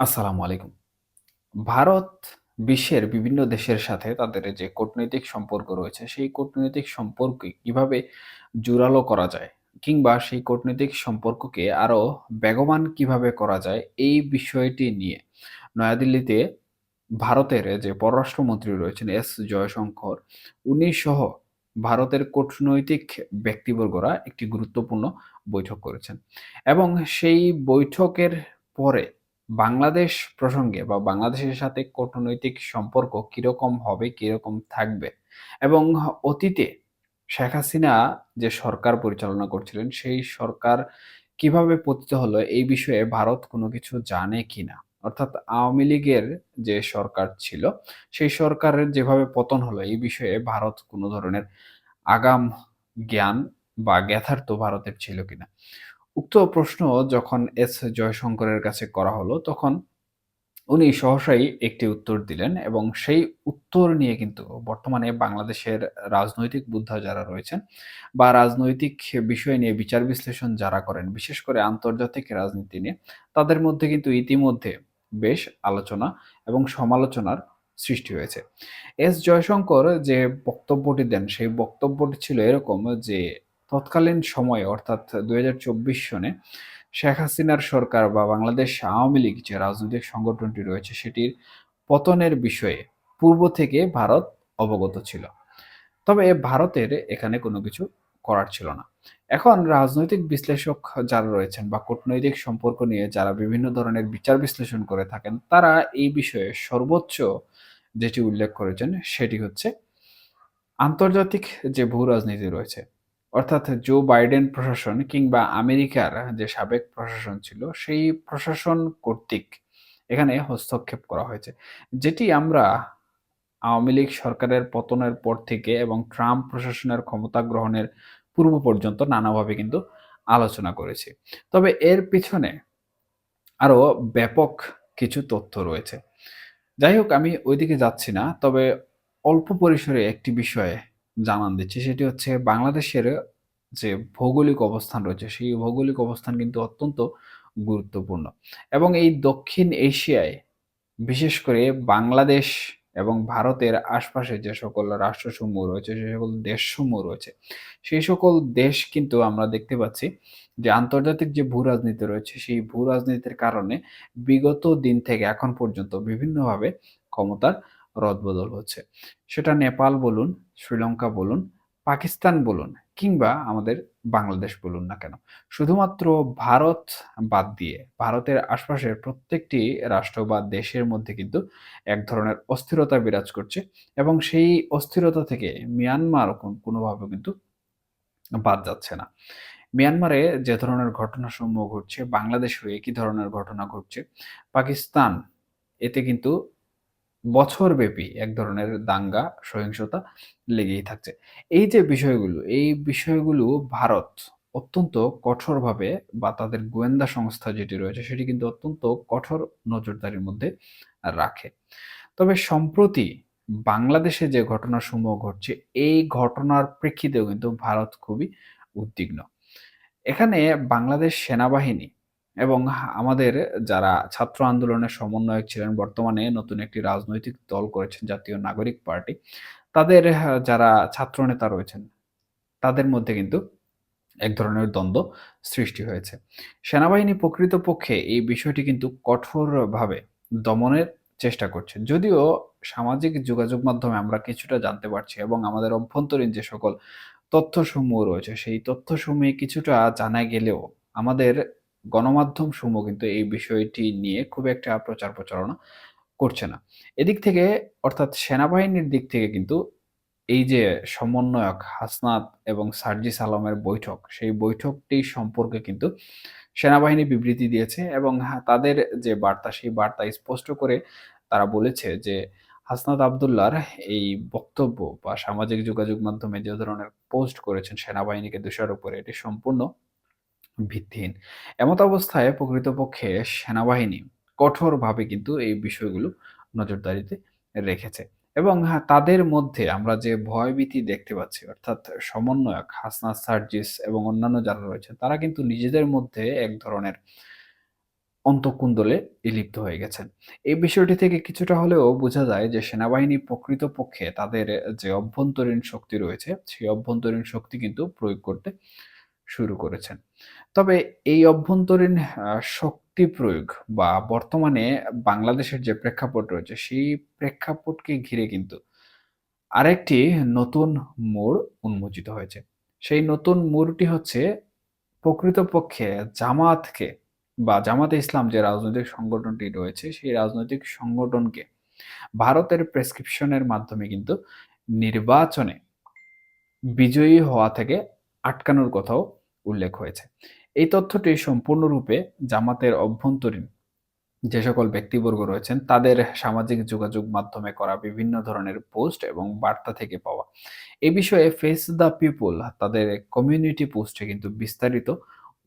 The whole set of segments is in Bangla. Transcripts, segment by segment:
আসসালামু আলাইকুম। ভারত বিশ্বের বিভিন্ন দেশের সাথে তাদের যে কূটনৈতিক সম্পর্ক রয়েছে, সেই কূটনৈতিক সম্পর্কে কীভাবে জোরালো করা যায় কিংবা সেই কূটনৈতিক সম্পর্ককে আরও বেগবান কীভাবে করা যায়, এই বিষয়টি নিয়ে নয়াদিল্লিতে ভারতের যে পররাষ্ট্রমন্ত্রী রয়েছেন এস জয়শঙ্কর, উনি সহ ভারতের কূটনৈতিক ব্যক্তিবর্গরা একটি গুরুত্বপূর্ণ বৈঠক করেছেন এবং সেই বৈঠকের পরে বাংলাদেশ প্রসঙ্গে বা বাংলাদেশের সাথে কূটনৈতিক সম্পর্ক কীরকম হবে, কীরকম থাকবে এবং অতীতে শেখ হাসিনা যে সরকার পরিচালনা করছিলেন, সেই সরকার কীভাবে পতিত হলো এই বিষয়ে ভারত কোনো কিছু জানে কিনা? অর্থাৎ আওয়ামী লীগের যে সরকার ছিল, সেই সরকারের যেভাবে পতন হলো এই বিষয়ে ভারত কোনো ধরনের আগাম জ্ঞান বা জ্ঞাতার্থ ভারতের ছিল কিনা? উক্ত প্রশ্ন যখন এস জয়শঙ্করের কাছে করা হলো, তখন উনি সহসাই একটি উত্তর দিলেন এবং সেই উত্তর নিয়ে কিন্তু বর্তমানে বাংলাদেশের রাজনৈতিক বুদ্ধা যারা রয়েছেন বা রাজনৈতিক বিষয় নিয়ে বিচার বিশ্লেষণ যারা করেন, বিশেষ করে আন্তর্জাতিক রাজনীতি নিয়ে, তাদের মধ্যে কিন্তু ইতিমধ্যে বেশ আলোচনা এবং সমালোচনার সৃষ্টি হয়েছে। এস জয়শঙ্কর যে বক্তব্যটি দেন, সেই বক্তব্যটি ছিল এরকম যে তৎকালীন সময়ে অর্থাৎ ২০২৪ সনে শেখ হাসিনার সরকার বা বাংলাদেশ আওয়ামী লীগ যে রাজনৈতিক সংগঠনটি রয়েছে সেটির পতনের বিষয়ে পূর্ব থেকে ভারত অবগত ছিল। তবে ভারতের এখানে কোনো কিছু করার ছিল না। এখন রাজনৈতিক বিশ্লেষক যারা রয়েছেন বা কূটনৈতিক সম্পর্ক নিয়ে যারা বিভিন্ন ধরনের বিচার বিশ্লেষণ করে থাকেন, তারা এই বিষয়ে সর্বোচ্চ যেটি উল্লেখ করেছেন সেটি হচ্ছে আন্তর্জাতিক যে ভূ রাজনীতি রয়েছে অর্থাৎ জো বাইডেন প্রশাসন কিংবা আমেরিকার যে সাবেক প্রশাসন ছিল, সেই প্রশাসন কর্তৃক এখানে হস্তক্ষেপ করা হয়েছে। যেটি আমরা আওয়ামী লীগ সরকারের পতনের পর থেকে এবং ট্রাম্প প্রশাসনের ক্ষমতা গ্রহণের পূর্ব পর্যন্ত নানাভাবে কিন্তু আলোচনা করেছি। তবে এর পিছনে আরও ব্যাপক কিছু তথ্য রয়েছে। যাই হোক, আমি ওইদিকে যাচ্ছি না, তবে অল্প পরিসরে একটি বিষয়ে জানান দিচ্ছি। সেটি হচ্ছে বাংলাদেশের যে ভৌগোলিক অবস্থান রয়েছে, সেই ভৌগোলিক অবস্থান কিন্তু অত্যন্ত গুরুত্বপূর্ণ। এবং এই দক্ষিণ এশিয়ায় বিশেষ করে বাংলাদেশ এবং ভারতের আশপাশে যে সকল রাষ্ট্রসমূহ রয়েছে, সে সকল দেশসমূহ রয়েছে সেই সকল দেশ কিন্তু আমরা দেখতে পাচ্ছি যে আন্তর্জাতিক যে ভূ রাজনীতি রয়েছে, সেই ভূ রাজনীতির কারণে বিগত দিন থেকে এখন পর্যন্ত বিভিন্নভাবে ক্ষমতার রদবদল হচ্ছে। সেটা নেপাল বলুন, শ্রীলঙ্কা বলুন, পাকিস্তান বলুন, কিংবা আমাদের বাংলাদেশ বলুন না কেন। শুধুমাত্র ভারত বাদ দিয়ে ভারতের আশপাশের প্রত্যেকটি রাষ্ট্র বা দেশের মধ্যে কিন্তু এক ধরনের অস্থিরতা বিরাজ করছে এবং সেই অস্থিরতা থেকে মিয়ানমার কোনোভাবে কিন্তু বাদ যাচ্ছে না। মিয়ানমারে যে ধরনের ঘটনাসমূহ ঘটছে বাংলাদেশেও একই ধরনের ঘটনা ঘটছে, পাকিস্তান, এতে কিন্তু বছরব্যাপী এক ধরনের দাঙ্গা, সহিংসতা লেগেই থাকছে। এই যে বিষয়গুলো, এই বিষয়গুলো ভারত অত্যন্ত কঠোরভাবে বা তাদের গোয়েন্দা সংস্থা যেটি রয়েছে, সেটি কিন্তু অত্যন্ত কঠোর নজরদারির মধ্যে রাখে। তবে সম্প্রতি বাংলাদেশে যে ঘটনাসমূহ ঘটছে, এই ঘটনার প্রেক্ষিতেও কিন্তু ভারত খুবই উদ্বিগ্ন। এখানে বাংলাদেশ সেনাবাহিনী এবং আমাদের যারা ছাত্র আন্দোলনের সমন্বয়ক ছিলেন, বর্তমানে নতুন একটি রাজনৈতিক দল করেছেন জাতীয় নাগরিক পার্টি, তাদের যারা ছাত্র নেতা রয়েছেন, তাদের মধ্যে কিন্তু এক ধরনের দ্বন্দ্ব সৃষ্টি হয়েছে। সেনাবাহিনী প্রকৃতপক্ষে এই বিষয়টি কিন্তু কঠোরভাবে দমনের চেষ্টা করছে। যদিও সামাজিক যোগাযোগ মাধ্যমে আমরা কিছুটা জানতে পারছি এবং আমাদের অভ্যন্তরীণ যে সকল তথ্যসমূহ রয়েছে, সেই তথ্যসমূহে কিছুটা জানা গেলেও আমাদের গণমাধ্যম সমূহ কিন্তু এই বিষয়টি নিয়ে খুব একটা প্রচার প্রচারণা করছে না। এদিক থেকে অর্থাৎ সেনাবাহিনীর দিক থেকে কিন্তু এই যে সমন্বয়ক হাসনাত এবং সার্জিস আলমের বৈঠক, সেই বৈঠকটি সম্পর্কে কিন্তু সেনাবাহিনী বিবৃতি দিয়েছে এবং তাদের যে বার্তা, সেই বার্তা স্পষ্ট করে তারা বলেছে যে হাসনাত আবদুল্লার এই বক্তব্য বা সামাজিক যোগাযোগ মাধ্যমে যে ধরনের পোস্ট করেছেন সেনাবাহিনীকে দোষারোপ করে, এটি সম্পূর্ণ ভিত্তিহীন এমত অবস্থায় প্রকৃতপক্ষে সেনাবাহিনী কঠোরভাবে কিন্তু এই বিষয়গুলো নজরদারিতে রেখেছে এবং তাদের মধ্যে আমরা যে ভয়ভীতি দেখতে পাচ্ছি অর্থাৎ সমন্বয়ক হাসনা সার্জিস এবং অন্যান্য যারা রয়েছে তারা কিন্তু নিজেদের মধ্যে এক ধরনের অন্তঃকুন্দলে লিপ্ত হয়ে গেছেন। এই বিষয়টি থেকে কিছুটা হলেও বোঝা যায় যে সেনাবাহিনী প্রকৃতপক্ষে তাদের যে অভ্যন্তরীণ শক্তি রয়েছে, সেই অভ্যন্তরীণ শক্তি কিন্তু প্রয়োগ করতে শুরু করেছেন। তবে এই অভ্যন্তরীণ শক্তি প্রয়োগ বা বর্তমানে বাংলাদেশের যে প্রেক্ষাপট রয়েছে, সেই প্রেক্ষাপটকে ঘিরে কিন্তু আরেকটি নতুন মোড় উন্মোচিত হয়েছে। সেই নতুন মোড়টি হচ্ছে প্রকৃতপক্ষে জামাতকে বা জামাতে ইসলাম যে রাজনৈতিক সংগঠনটি রয়েছে, সেই রাজনৈতিক সংগঠনকে ভারতের প্রেসক্রিপশনের মাধ্যমে কিন্তু নির্বাচনে বিজয়ী হওয়া থেকে আটকানোর কথাও উল্লেখ হয়েছে। এই তথ্যটি সম্পূর্ণরূপে জামাতের অভ্যন্তরীণ যে সকল ব্যক্তিবর্গ রয়েছেন, তাদের সামাজিক যোগাযোগ মাধ্যমে করা বিভিন্ন ধরনের পোস্ট এবং বার্তা থেকে পাওয়া। এ বিষয়ে ফেস দ্য পিপল, তাদের কমিউনিটি পোস্টে কিন্তু বিস্তারিত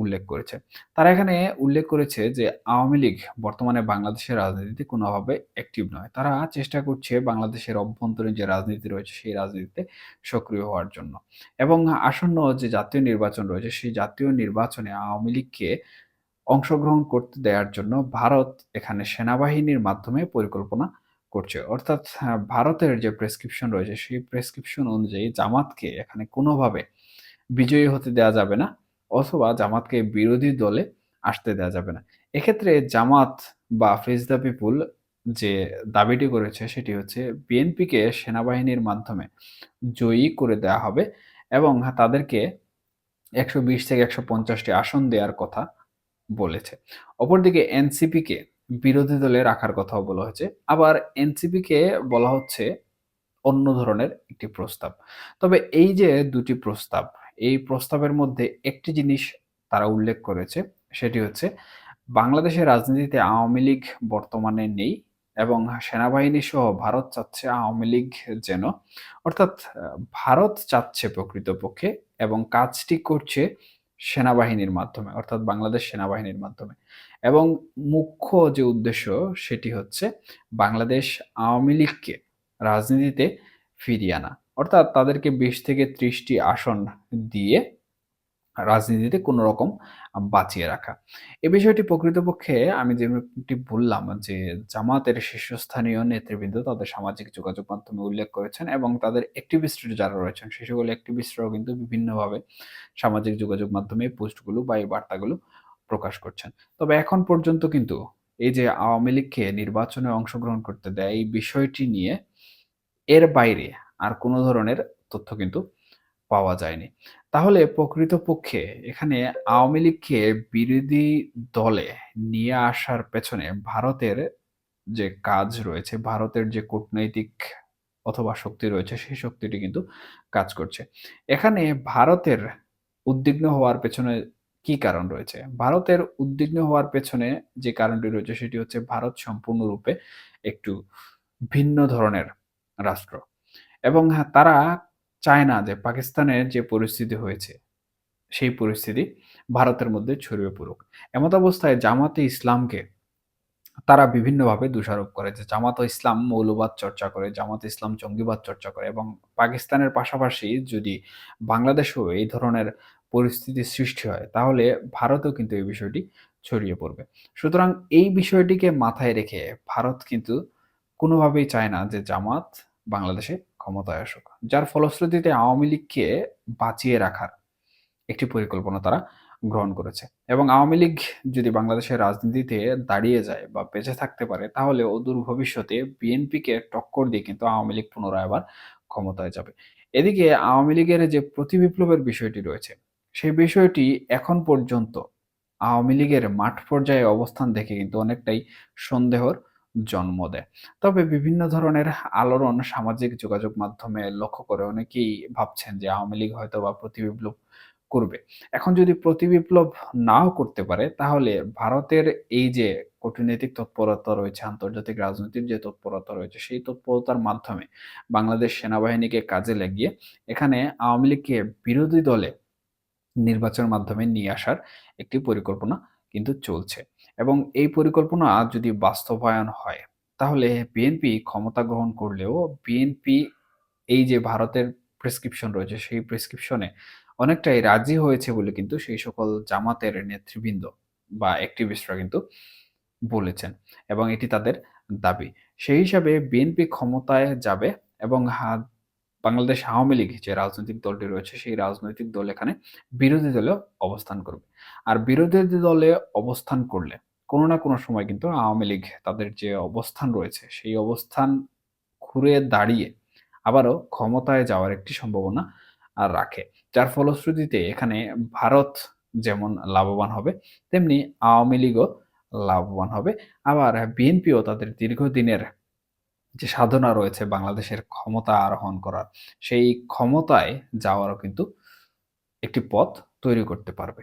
উল্লেখ করেছে। তারা এখানে উল্লেখ করেছে যে, আওয়ামী লীগ বর্তমানে বাংলাদেশের রাজনীতিতে কোনোভাবে অ্যাক্টিভ নয়। তারা চেষ্টা করছে বাংলাদেশের অভ্যন্তরীণ যে রাজনীতি রয়েছে, সেই রাজনীতিতে সক্রিয় হওয়ার জন্য। এবং আসন্ন যে জাতীয় নির্বাচন রয়েছে, সেই জাতীয় নির্বাচনে আওয়ামী লীগকে অংশগ্রহণ করতে দেওয়ার জন্য ভারত এখানে সেনাবাহিনীর মাধ্যমে পরিকল্পনা করছে। অর্থাৎ ভারতের যে প্রেসক্রিপশন রয়েছে, সেই প্রেসক্রিপশন অনুযায়ী জামাতকে এখানে কোনোভাবে বিজয়ী হতে দেওয়া যাবে না অথবা জামাতকে বিরোধী দলে আসতে দেয়া যাবে না। এক্ষেত্রে জামাত বা ফেস দ্য পিপুল যে দাবিটি করেছে সেটি হচ্ছে বিএনপিকে সেনাবাহিনীর মাধ্যমে জয়ী করে দেয়া হবে এবং তাদেরকে ১২০ থেকে একশো পঞ্চাশটি আসন দেওয়ার কথা বলেছে। অপরদিকে এনসিপিকে বিরোধী দলে রাখার কথাও বলা হয়েছে। আবার এনসিপিকে বলা হচ্ছে অন্য ধরনের একটি প্রস্তাব। তবে এই যে দুটি প্রস্তাব, এই প্রস্তাবের মধ্যে একটি জিনিস তারা উল্লেখ করেছে, সেটি হচ্ছে বাংলাদেশের রাজনীতিতে আওয়ামী লীগ বর্তমানে নেই এবং সেনাবাহিনী সহ ভারত চাচ্ছে আওয়ামী লীগ যেন অর্থাৎ ভারত চাচ্ছে প্রকৃতপক্ষে এবং কাজটি করছে সেনাবাহিনীর মাধ্যমে অর্থাৎ বাংলাদেশ সেনাবাহিনীর মাধ্যমে। এবং মুখ্য যে উদ্দেশ্য সেটি হচ্ছে বাংলাদেশ আওয়ামী লীগকে রাজনীতিতে ফিরিয়ে আনা। অর্থাৎ তাদেরকে ২০ থেকে ত্রিশটি আসন দিয়ে রাজনীতিতে কোনো রকম বাঁচিয়ে রাখা। এ বিষয়টি প্রকৃতপক্ষে আমি যেমনটি বললাম যে জামাতের শীর্ষস্থানীয় নেতৃবৃন্দ তাদের সামাজিক যোগাযোগ মাধ্যমে উল্লেখ করেছেন এবং তাদের অ্যাক্টিভিস্ট যারা রয়েছেন, সে সকল অ্যাক্টিভিস্টরাও কিন্তু বিভিন্নভাবে সামাজিক যোগাযোগ মাধ্যমে পোস্টগুলো বা এই বার্তাগুলো প্রকাশ করছেন। তবে এখন পর্যন্ত কিন্তু এই যে আওয়ামী লীগকে নির্বাচনে অংশগ্রহণ করতে দেয় এই বিষয়টি নিয়ে এর বাইরে আর কোনো ধরনের তথ্য কিন্তু পাওয়া যায়নি। তাহলে প্রকৃতপক্ষে এখানে আওয়ামী লীগকে বিরোধী দলে নিয়ে আসার পেছনে ভারতের যে কাজ রয়েছে, ভারতের যে কূটনৈতিক অথবা শক্তি রয়েছে সেই শক্তিটি কিন্তু কাজ করছে। এখানে ভারতের উদ্বিগ্ন হওয়ার পেছনে কি কারণ রয়েছে? ভারতের উদ্বিগ্ন হওয়ার পেছনে যে কারণটি রয়েছে সেটি হচ্ছে ভারত সম্পূর্ণরূপে একটু ভিন্ন ধরনের রাষ্ট্র এবং হ্যাঁ, তারা চায় না যে পাকিস্তানের যে পরিস্থিতি হয়েছে, সেই পরিস্থিতি ভারতের মধ্যে ছড়িয়ে পড়ুক। এমতাবস্থায় জামাতে ইসলামকে তারা বিভিন্নভাবে দোষারোপ করে যে জামাত ইসলাম মৌলবাদ চর্চা করে, জামাত ইসলাম জঙ্গিবাদ চর্চা করে এবং পাকিস্তানের পাশাপাশি যদি বাংলাদেশেও এই ধরনের পরিস্থিতির সৃষ্টি হয় তাহলে ভারতেও কিন্তু এই বিষয়টি ছড়িয়ে পড়বে। সুতরাং এই বিষয়টিকে মাথায় রেখে ভারত কিন্তু কোনোভাবেই চায় না যে জামাত বাংলাদেশে ক্ষমতায় আসুক। যার ফলশ্রুতিতে আওয়ামী লীগকে বাঁচিয়ে রাখার একটি পরিকল্পনা তারা গ্রহণ করেছে এবং আওয়ামী লীগ যদি বাংলাদেশের রাজনীতিতে দাঁড়িয়ে যায় বা বেঁচে থাকতে পারে তাহলে অদূর ভবিষ্যতে বিএনপিকে টক্কর দিয়ে কিন্তু আওয়ামী লীগ পুনরায় আবার ক্ষমতায় যাবে। এদিকে আওয়ামী লীগের যে প্রতিবিপ্লবের বিষয়টি রয়েছে, সেই বিষয়টি এখন পর্যন্ত আওয়ামী লীগের মাঠ পর্যায়ে অবস্থান দেখে কিন্তু অনেকটাই সন্দেহর জন্ম দেয়। তবে বিভিন্ন ধরনের আলোড়ন সামাজিক যোগাযোগ মাধ্যমে লক্ষ্য করে অনেকেই ভাবছেন যে আওয়ামী লীগ হয়তোবা প্রতিবিপ্লব করবে। এখন যদি প্রতিবিপ্লব নাও করতে পারে তাহলে ভারতের এই যে কূটনৈতিক তৎপরতা রয়েছে, আন্তর্জাতিক রাজনীতির যে তৎপরতা রয়েছে সেই তৎপরতার মাধ্যমে বাংলাদেশ সেনাবাহিনীকে কাজে লাগিয়ে এখানে আওয়ামী লীগকে বিরোধী দলে নির্বাচনের মাধ্যমে নিয়ে আসার একটি পরিকল্পনা কিন্তু চলছে এবং এই পরিকল্পনা যদি বাস্তবায়ন হয়, তাহলে বিএনপি ক্ষমতা গ্রহণ করলেও বিএনপি এই যে ভারতের প্রেসক্রিপশন রয়েছে, সেই প্রেসক্রিপশনে অনেকটাই রাজি হয়েছে বলে কিন্তু সেই সকল জামাতের নেতৃবৃন্দ বা অ্যাক্টিভিস্টরা কিন্তু বলেছেন এবং এটি তাদের দাবি। সেই হিসাবে বিএনপি ক্ষমতায় যাবে এবং বাংলাদেশ আওয়ামী লীগ যে রাজনৈতিক দলটি রয়েছে, সেই রাজনৈতিক দল এখানে বিরোধী দলে অবস্থান করবে। আর বিরোধী দলে অবস্থান করলে কোনো না কোনো সময় কিন্তু আওয়ামী লীগ তাদের যে অবস্থান রয়েছে, সেই অবস্থান ঘুরে দাঁড়িয়ে আবারও ক্ষমতায় যাওয়ার একটি সম্ভাবনা রাখে। যার ফলশ্রুতিতে এখানে ভারত যেমন লাভবান হবে, তেমনি আওয়ামী লীগও লাভবান হবে। আবার বিএনপিও তাদের দীর্ঘদিনের যে সাধনা রয়েছে বাংলাদেশের ক্ষমতা আরোহণ করার, সেই ক্ষমতায় যাওয়ারও কিন্তু একটি পথ তৈরি করতে পারবে।